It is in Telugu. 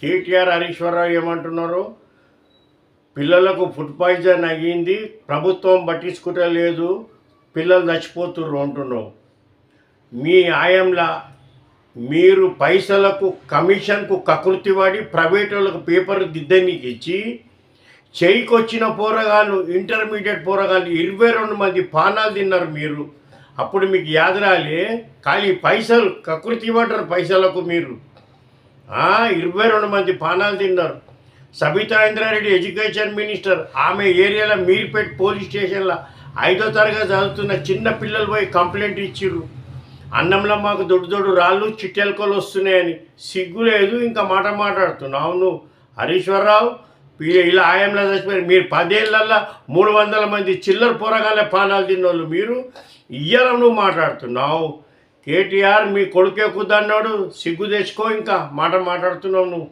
కేటీఆర్ హరీశ్వరరావు ఏమంటున్నారు? పిల్లలకు ఫుడ్ పాయిజన్ అయ్యింది ప్రభుత్వం పట్టించుకుంటలేదు పిల్లలు చచ్చిపోతుర్రు అంటున్నావు. మీ ఆయంలా మీరు పైసలకు కమిషన్కు కకృతి వాడి ప్రైవేట్ వాళ్ళకు పేపర్ దిద్దనికి ఇచ్చి చేయికొచ్చిన పోరగాళ్ళు ఇంటర్మీడియట్ పోరగాళ్ళు ఇరవై రెండు మంది పానాలు తిన్నారు మీరు. అప్పుడు మీకు యాదరాలే ఖాళీ పైసలు కకృతి ఇవ్వటారు పైసలకు మీరు. ఇరవై రెండు మంది పానాలు తిన్నారు. సబితా ఇంద్రారెడ్డి ఎడ్యుకేషన్ మినిస్టర్ ఆమె ఏరియాలో మీర్పేట్ పోలీస్ స్టేషన్లో ఐదో తరగతి చదువుతున్న చిన్న పిల్లలు పోయి కంప్లైంట్ ఇచ్చిర్రు. అన్నంలో మాకు దొడ్డు దొడ్డు రాళ్ళు చిట్టెలకలు వస్తున్నాయని సిగ్గు లేదు ఇంకా మాట మాట్లాడుతున్నావు అవును హరీశ్వరరావు ఇలా ఆయంలో చచ్చిపోయారు మీరు పదేళ్ళల్లో మూడు వందల మంది చిల్లర పోరగాళ్ళ పానాలు తిన్నోళ్ళు మీరు. ఇయ్యాల నువ్వు మాట్లాడుతున్నావు. కేటీఆర్ మీ కొడుకే కుద్దన్నాడు సిగ్గు తెచ్చుకో ఇంకా మాట మాట్లాడుతున్నావు నువ్వు.